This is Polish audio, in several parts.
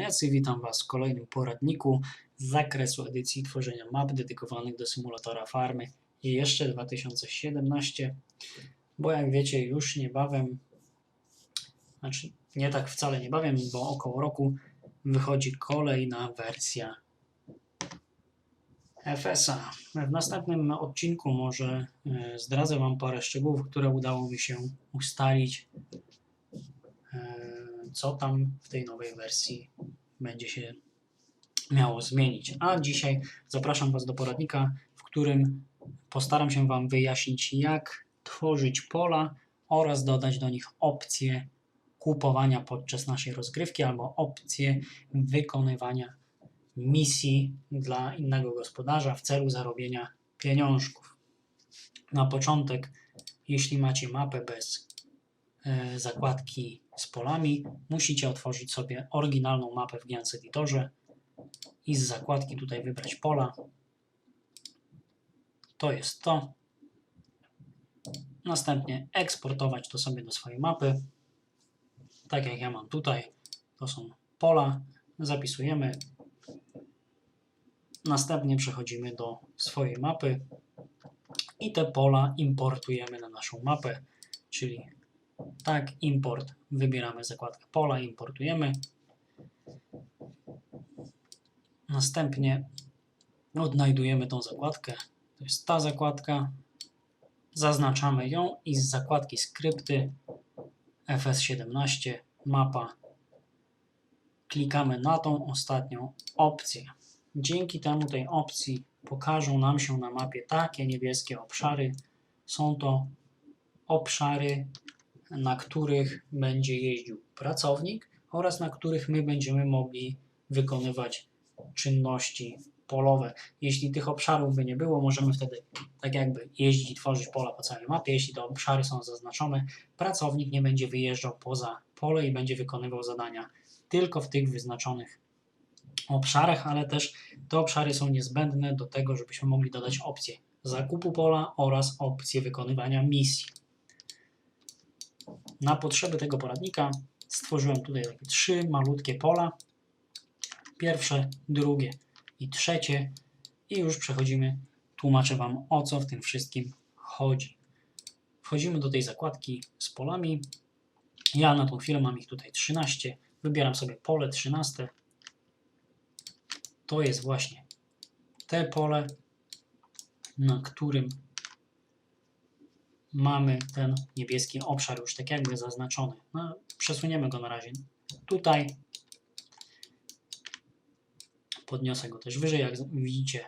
Maniacy, witam Was w kolejnym poradniku z zakresu edycji tworzenia map dedykowanych do symulatora farmy i jeszcze 2017, bo jak wiecie już niebawem, znaczy nie tak wcale niebawem, bo około roku wychodzi kolejna wersja FS-a. W następnym odcinku może e, zdradzę Wam parę szczegółów, które udało mi się ustalić e, co tam w tej nowej wersji będzie się miało zmienić. A dzisiaj zapraszam Was do poradnika, w którym postaram się Wam wyjaśnić, jak tworzyć pola oraz dodać do nich opcje kupowania podczas naszej rozgrywki albo opcje wykonywania misji dla innego gospodarza w celu zarobienia pieniążków. Na początek, jeśli macie mapę bez e, zakładki z polami, musicie otworzyć sobie oryginalną mapę w Giants Editorze i z zakładki tutaj wybrać pola. To jest to. Następnie eksportować to sobie do swojej mapy. Tak jak ja mam tutaj, to są pola. Zapisujemy. Następnie przechodzimy do swojej mapy i te pola importujemy na naszą mapę, czyli tak, import. Wybieramy zakładkę pola, importujemy. Następnie odnajdujemy tą zakładkę. To jest ta zakładka. Zaznaczamy ją i z zakładki skrypty FS17 mapa klikamy na tą ostatnią opcję. Dzięki temu tej opcji pokażą nam się na mapie takie niebieskie obszary. Są to obszary na których będzie jeździł pracownik oraz na których my będziemy mogli wykonywać czynności polowe. Jeśli tych obszarów by nie było, możemy wtedy tak jakby jeździć i tworzyć pola po całej mapie. Jeśli te obszary są zaznaczone, pracownik nie będzie wyjeżdżał poza pole i będzie wykonywał zadania tylko w tych wyznaczonych obszarach, ale też te obszary są niezbędne do tego, żebyśmy mogli dodać opcję zakupu pola oraz opcję wykonywania misji. Na potrzeby tego poradnika stworzyłem tutaj takie trzy malutkie pola. Pierwsze, drugie i trzecie. I już przechodzimy, tłumaczę Wam o co w tym wszystkim chodzi. Wchodzimy do tej zakładki z polami. Ja na tą chwilę mam ich tutaj 13. Wybieram sobie pole 13. To jest właśnie te pole, na którym mamy ten niebieski obszar już tak jakby zaznaczony. No, przesuniemy go na razie tutaj. Podniosę go też wyżej. Jak widzicie,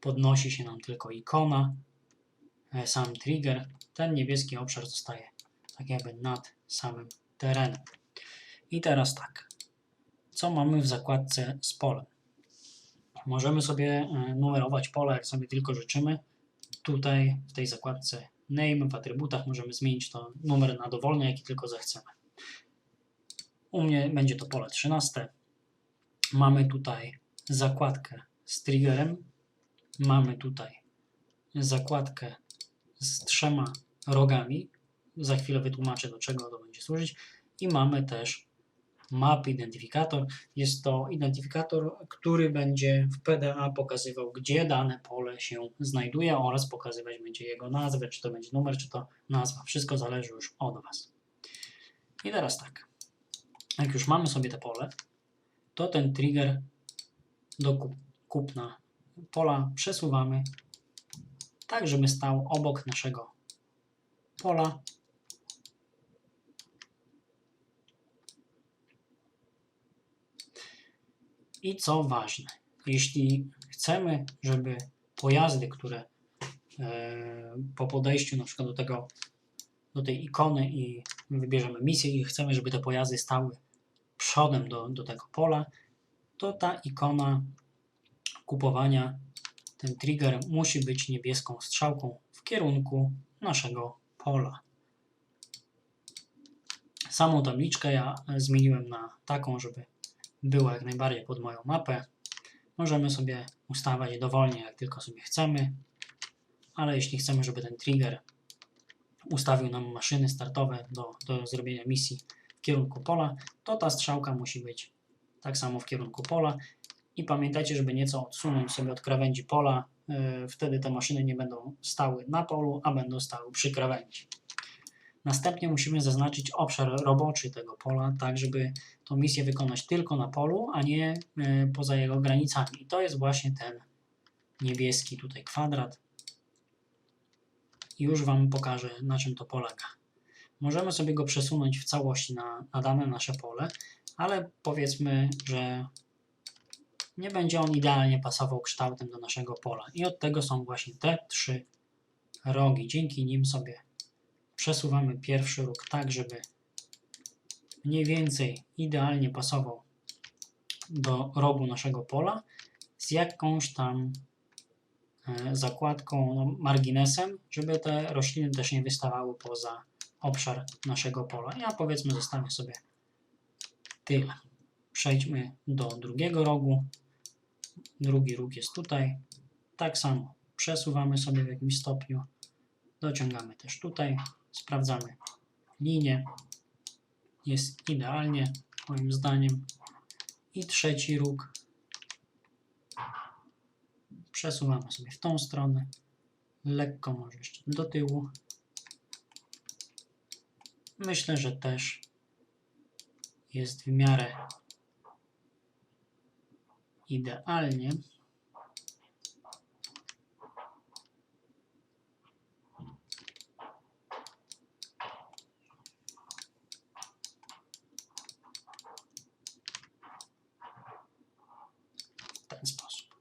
podnosi się nam tylko ikona, e, sam trigger. Ten niebieski obszar zostaje tak jakby nad samym terenem. I teraz tak. Co mamy w zakładce z polem? Możemy sobie e, numerować pole, jak sobie tylko życzymy. Tutaj w tej zakładce name w atrybutach możemy zmienić to numer na dowolny, jaki tylko zechcemy. U mnie będzie to pole 13. Mamy tutaj zakładkę z triggerem. Mamy tutaj zakładkę z trzema rogami. Za chwilę wytłumaczę, do czego to będzie służyć. I mamy też map identyfikator. Jest to identyfikator, który będzie w PDA pokazywał, gdzie dane pole się znajduje oraz pokazywać będzie jego nazwę, czy to będzie numer, czy to nazwa. Wszystko zależy już od Was. I teraz tak. Jak już mamy sobie te pole, to ten trigger do kupna pola przesuwamy tak, żeby stał obok naszego pola I co ważne, jeśli chcemy, żeby pojazdy, które e, po podejściu na przykład do tego, do tej ikony i wybierzemy misję i chcemy, żeby te pojazdy stały przodem do, do tego pola, to ta ikona kupowania, ten trigger musi być niebieską strzałką w kierunku naszego pola. Samą tabliczkę ja zmieniłem na taką, żeby była jak najbardziej pod moją mapę. Możemy sobie ustawiać dowolnie, jak tylko sobie chcemy, ale jeśli chcemy, żeby ten trigger ustawił nam maszyny startowe do, do zrobienia misji w kierunku pola, to ta strzałka musi być tak samo w kierunku pola. I pamiętajcie, żeby nieco odsunąć sobie od krawędzi pola, yy, wtedy te maszyny nie będą stały na polu, a będą stały przy krawędzi. Następnie musimy zaznaczyć obszar roboczy tego pola, tak żeby tą misję wykonać tylko na polu, a nie yy, poza jego granicami. I to jest właśnie ten niebieski tutaj kwadrat. I już Wam pokażę, na czym to polega. Możemy sobie go przesunąć w całości na, na dane nasze pole, ale powiedzmy, że nie będzie on idealnie pasował kształtem do naszego pola. I od tego są właśnie te trzy rogi. Dzięki nim sobie przesuwamy pierwszy róg tak, żeby mniej więcej idealnie pasował do rogu naszego pola z jakąś tam e, zakładką, no, marginesem, żeby te rośliny też nie wystawały poza obszar naszego pola. Ja powiedzmy zostawię sobie tyle. Przejdźmy do drugiego rogu. Drugi róg jest tutaj. Tak samo przesuwamy sobie w jakimś stopniu. Dociągamy też tutaj. Sprawdzamy linię. Jest idealnie, moim zdaniem. I trzeci róg. Przesuwamy sobie w tą stronę. Lekko może jeszcze do tyłu. Myślę, że też jest w miarę idealnie. W ten sposób.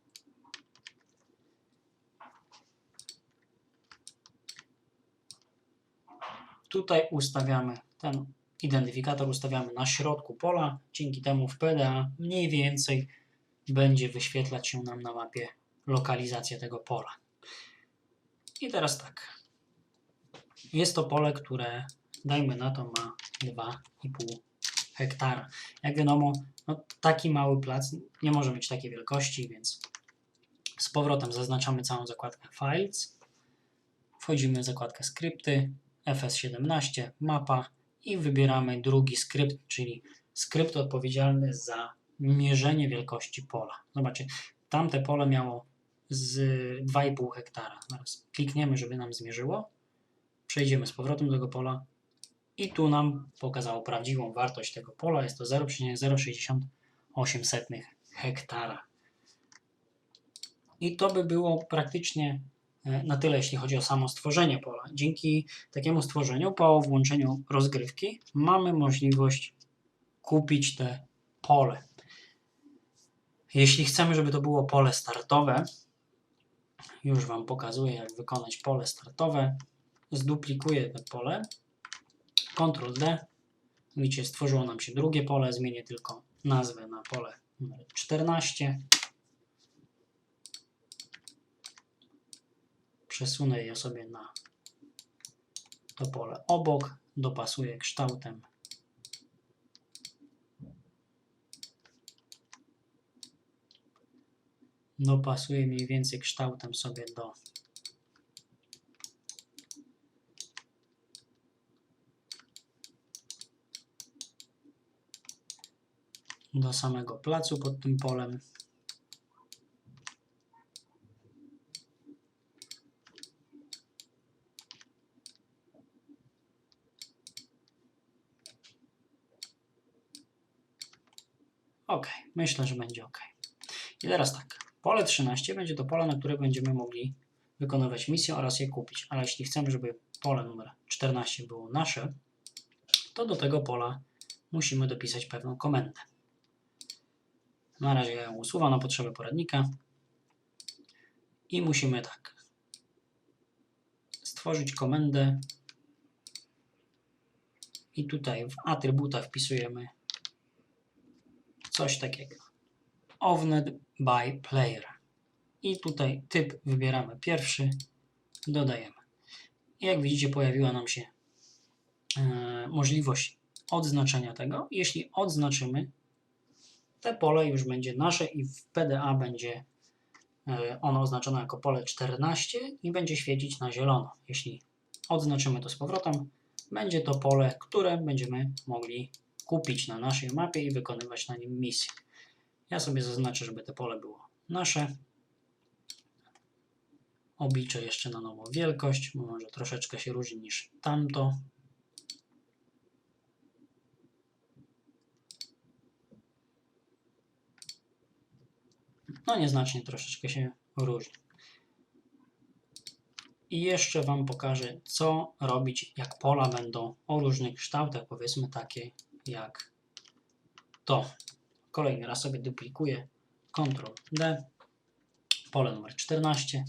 Tutaj ustawiamy ten identyfikator ustawiamy na środku pola. Dzięki temu w PDA mniej więcej będzie wyświetlać się nam na mapie lokalizacja tego pola. I teraz tak. Jest to pole, które dajmy na to ma 2,5 hektara. Jak wiadomo, no, taki mały plac nie może mieć takiej wielkości, więc z powrotem zaznaczamy całą zakładkę Files. Wchodzimy w zakładkę Skrypty, FS17, mapa i wybieramy drugi skrypt, czyli skrypt odpowiedzialny za mierzenie wielkości pola. Zobaczcie, tamte pole miało z 2,5 hektara. Teraz klikniemy, żeby nam zmierzyło. Przejdziemy z powrotem do tego pola i tu nam pokazało prawdziwą wartość tego pola. Jest to 0,068 hektara. I to by było praktycznie na tyle, jeśli chodzi o samo stworzenie pola. Dzięki takiemu stworzeniu, po włączeniu rozgrywki, mamy możliwość kupić te pole. Jeśli chcemy, żeby to było pole startowe, już Wam pokazuję, jak wykonać pole startowe. Zduplikuję to pole, Ctrl D. Widzicie, stworzyło nam się drugie pole, zmienię tylko nazwę na pole numer 14. Przesunę je sobie na to pole obok, dopasuję kształtem. Dopasuję mniej więcej kształtem sobie do do samego placu pod tym polem. Ok, myślę, że będzie ok. I teraz tak, pole 13 będzie to pole, na które będziemy mogli wykonywać misję oraz je kupić. Ale jeśli chcemy, żeby pole numer 14 było nasze, to do tego pola musimy dopisać pewną komendę. Na razie ja ją usuwam na potrzeby poradnika. I musimy tak stworzyć komendę i tutaj w atrybuta wpisujemy coś takiego. Owned by player. I tutaj typ wybieramy pierwszy, dodajemy. Jak widzicie pojawiła nam się e, możliwość odznaczenia tego. Jeśli odznaczymy, te pole już będzie nasze i w PDA będzie e, ono oznaczone jako pole 14 i będzie świecić na zielono. Jeśli odznaczymy to z powrotem, będzie to pole, które będziemy mogli kupić na naszej mapie i wykonywać na nim misję. Ja sobie zaznaczę, żeby to pole było nasze. Obliczę jeszcze na nowo wielkość, bo może troszeczkę się różni niż tamto. No nieznacznie troszeczkę się różni. I jeszcze Wam pokażę, co robić, jak pola będą o różnych kształtach, powiedzmy takie jak to. Kolejny raz sobie duplikuję Ctrl D, pole numer 14,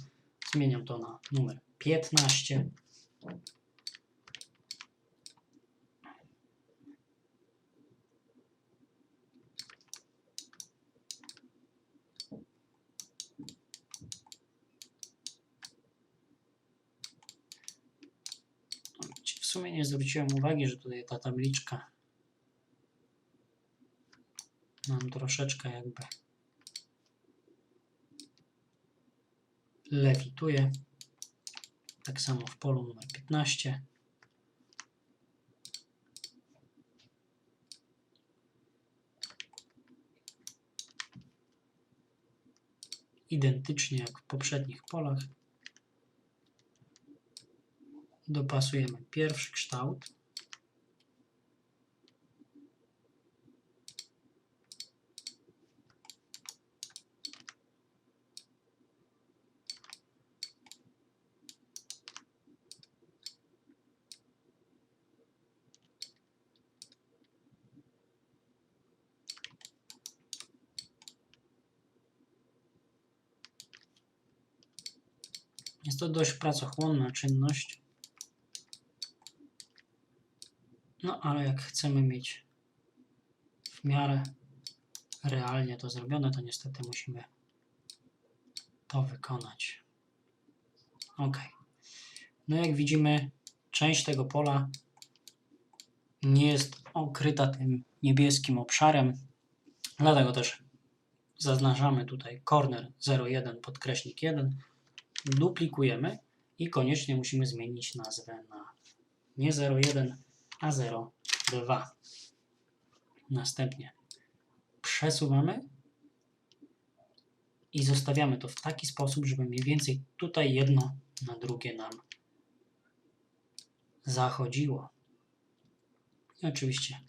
zmieniam to na numer 15. W sumie nie zwróciłem uwagi, że tutaj ta tabliczka nam troszeczkę jakby lewituje. Tak samo w polu numer 15. Identycznie jak w poprzednich polach. Dopasujemy pierwszy kształt. Jest to dość pracochłonna czynność. No ale jak chcemy mieć w miarę realnie to zrobione, to niestety musimy to wykonać. Ok. No jak widzimy, część tego pola nie jest okryta tym niebieskim obszarem, dlatego też zaznaczamy tutaj corner 01 podkreśnik 1 duplikujemy i koniecznie musimy zmienić nazwę na nie 01, a 02. Następnie przesuwamy i zostawiamy to w taki sposób, żeby mniej więcej tutaj jedno na drugie nam zachodziło. I oczywiście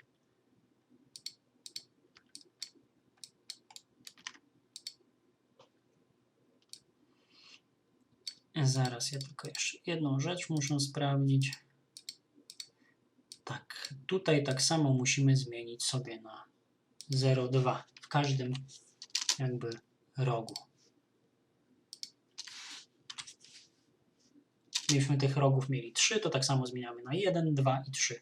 Zaraz, ja tylko jeszcze jedną rzecz muszę sprawdzić. Tak, tutaj tak samo musimy zmienić sobie na 0,2 w każdym jakby rogu. Gdybyśmy tych rogów mieli 3, to tak samo zmieniamy na 1, 2 i 3.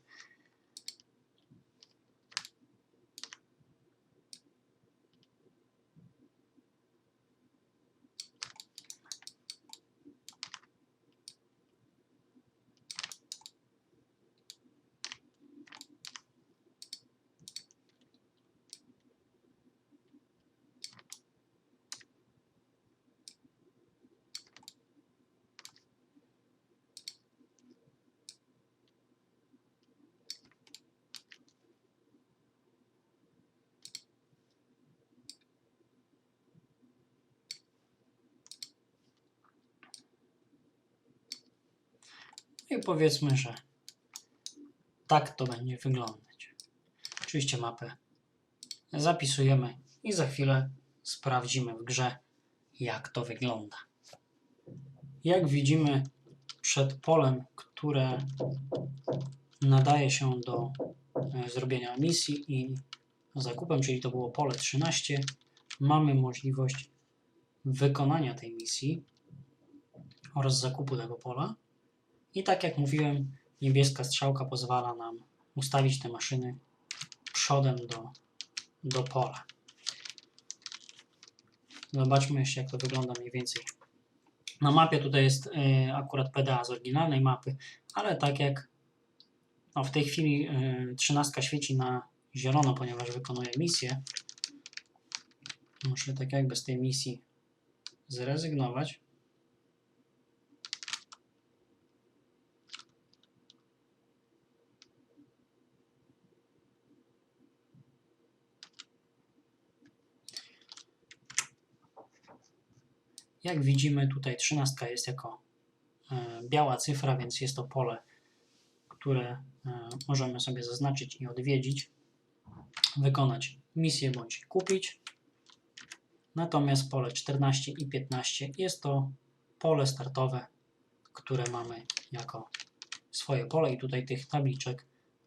I powiedzmy, że tak to będzie wyglądać. Oczywiście mapę zapisujemy i za chwilę sprawdzimy w grze, jak to wygląda. Jak widzimy przed polem, które nadaje się do e, zrobienia misji i zakupem, czyli to było pole 13, mamy możliwość wykonania tej misji oraz zakupu tego pola. I tak jak mówiłem, niebieska strzałka pozwala nam ustawić te maszyny przodem do, do pola. Zobaczmy jeszcze, jak to wygląda mniej więcej. Na mapie tutaj jest y, akurat PDA z oryginalnej mapy, ale tak jak no w tej chwili y, 13 świeci na zielono, ponieważ wykonuje misję. Muszę tak jakby z tej misji zrezygnować. Jak widzimy, tutaj 13 jest jako e, biała cyfra, więc jest to pole, które e, możemy sobie zaznaczyć i odwiedzić, wykonać misję bądź kupić. Natomiast pole 14 i 15 jest to pole startowe, które mamy jako swoje pole i tutaj tych tabliczek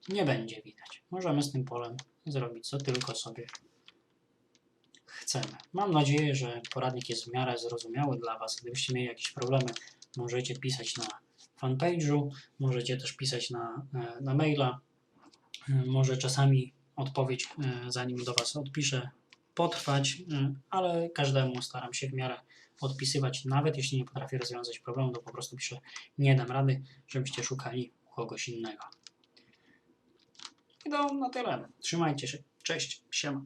nie będzie widać. Możemy z tym polem zrobić co tylko sobie chcemy. Mam nadzieję, że poradnik jest w miarę zrozumiały dla Was. Gdybyście mieli jakieś problemy, możecie pisać na fanpage'u, możecie też pisać na, e, na maila. E, Może czasami odpowiedź, e, zanim do Was odpiszę, potrwać, e, ale każdemu staram się w miarę odpisywać, nawet jeśli nie potrafię rozwiązać problemu, to po prostu piszę, nie dam rady, żebyście szukali kogoś innego. I to na tyle. Trzymajcie się. Cześć. Siema.